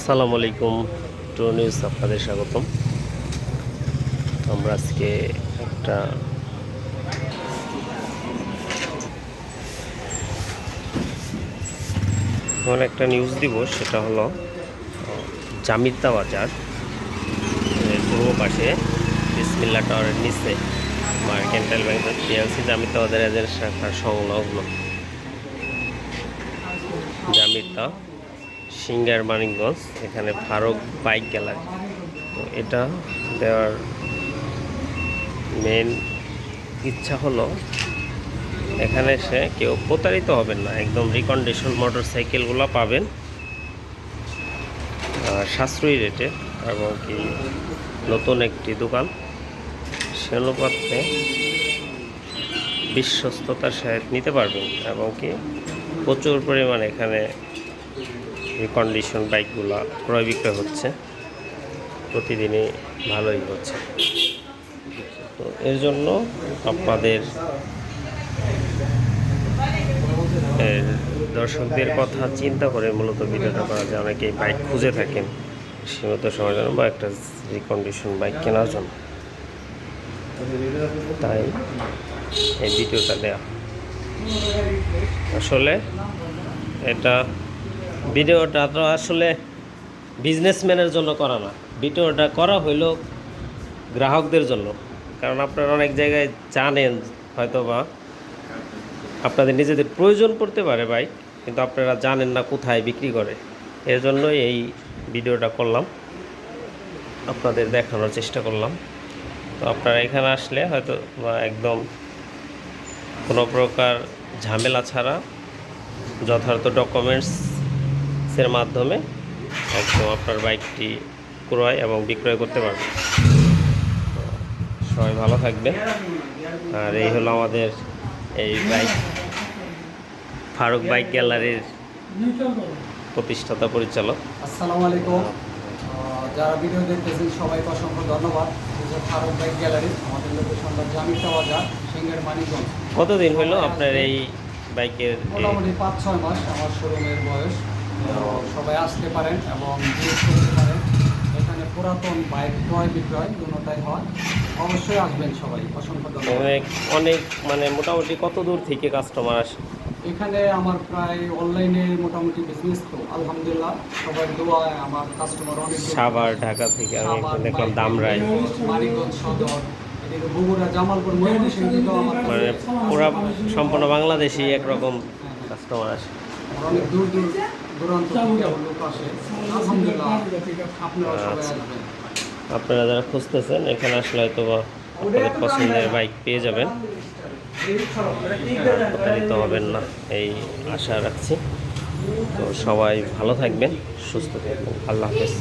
আসসালামু আলাইকুম two news আপনাদের স্বাগতম আমরা আজকে একটা এমন একটা নিউজ দিব সেটা হলো জামিতা বাজার পূর্ব পাশে বিসমিল্লা টাওয়ারের নিচে মার্কেন্টাইল ব্যাংক পিএলসি জামিতা বাজার এদের শাখার সংলগ্ন জামিতা সিঙ্গার মানিকগঞ্জ, এখানে ফারুক বাইক গ্যালারি তো এটা দেওয়ার মেন ইচ্ছা হলো, এখানে এসে কেউ প্রতারিত হবেন না, একদম রিকন্ডিশন মোটর সাইকেলগুলো পাবেন সাশ্রয়ী রেটে এবং কি নতুন একটি দোকান। সে অনুপাতে বিশ্বস্ততার সাথে নিতে পারবেন, এবং কি প্রচুর পরিমাণে এখানে রিকন্ডিশন বাইকগুলো ক্রয় বিক্রয় হচ্ছে। প্রতিদিনই ভালোই হচ্ছে। তো এর জন্য আপনাদের দর্শকদের কথা চিন্তা করে মূলত ভিডিওটা করা যায়। অনেকেই বাইক খুঁজে থাকেন, সীমিত সময়ের জন্য বা একটা রিকন্ডিশন বাইক কেনার জন্য। তাই এই ভিডিওটা দেওয়া আসলে এটা ভিডিওটা তো আসলে বিজনেসম্যানের জন্য করা না। ভিডিওটা করা হইল গ্রাহকদের জন্য। কারণ আপনারা অনেক জায়গায় জানেন হয়তো বা আপনাদের নিজেদের প্রয়োজন পড়তে পারে বাইক কিন্তু আপনারা জানেন না কোথায় বিক্রি করে। এর জন্যই এই ভিডিওটা করলাম। আপনাদের দেখানোর চেষ্টা করলাম। তো আপনারা এখানে আসলে হয়তো বা একদম কোনো প্রকার ঝামেলা ছাড়া যথার্থ ডকুমেন্টসের মাধ্যমে একদম আপনার বাইকটি ক্রয় এবং বিক্রয় করতে পারবেন সবাই ভালো থাকবে আর এই হলো আমাদের এই বাইক ফারুক বাইক গ্যালারির প্রতিষ্ঠাতা পরিচালক। আসসালামু আলাইকুম। যারা ভিডিও দেখতেছেন সবাইকে অসংখ্য ধন্যবাদ। ফারুক বাইক গ্যালারি আমাদের লোকেশনটা জামিতা বাজার সিঙ্গের মানিকগঞ্জ। কতদিন হলো আপনার এই বাইকের মোটামুটি পাঁচ ছয় মাস আমার শোরুমের বয়স। তো সবাই আসতে পারেন এবং করতে পারেন এখানে পুরাতন বাইক ক্রয় বিক্রয় দুটাই হয়। অবশ্যই আসবেন সবাই অসংখ্য ধন্যবাদ। অনেক অনেক মানে মোটামুটি কত দূর থেকে কাস্টমার আসে? এখানে আমার প্রায় অনলাইনে মোটামুটি বিজনেস তো আলহামদুলিল্লাহ। সবার দোয়ায় আমার কাস্টমার অনেক সাভার ঢাকা থেকে আমি দেখলাম দামরাই। মানিকগঞ্জ সদর বগুড়া জামালপুর ময়মনসিংহ আমার মানে পুরা সম্পূর্ণ বাংলাদেশি একরকম কাস্টমার আসে। আমার অনেক দূর দূর দূরান্ত লোক আসে আপনারা যারা খুঁজতেছেন, এখানে আসলে হয়তো বা আপনাদের পছন্দের বাইক পেয়ে যাবেন। প্রতারিত হবেন না, এই আশা রাখছি। তো সবাই ভালো থাকবেন, সুস্থ থাকবেন। আল্লাহ হাফেজ।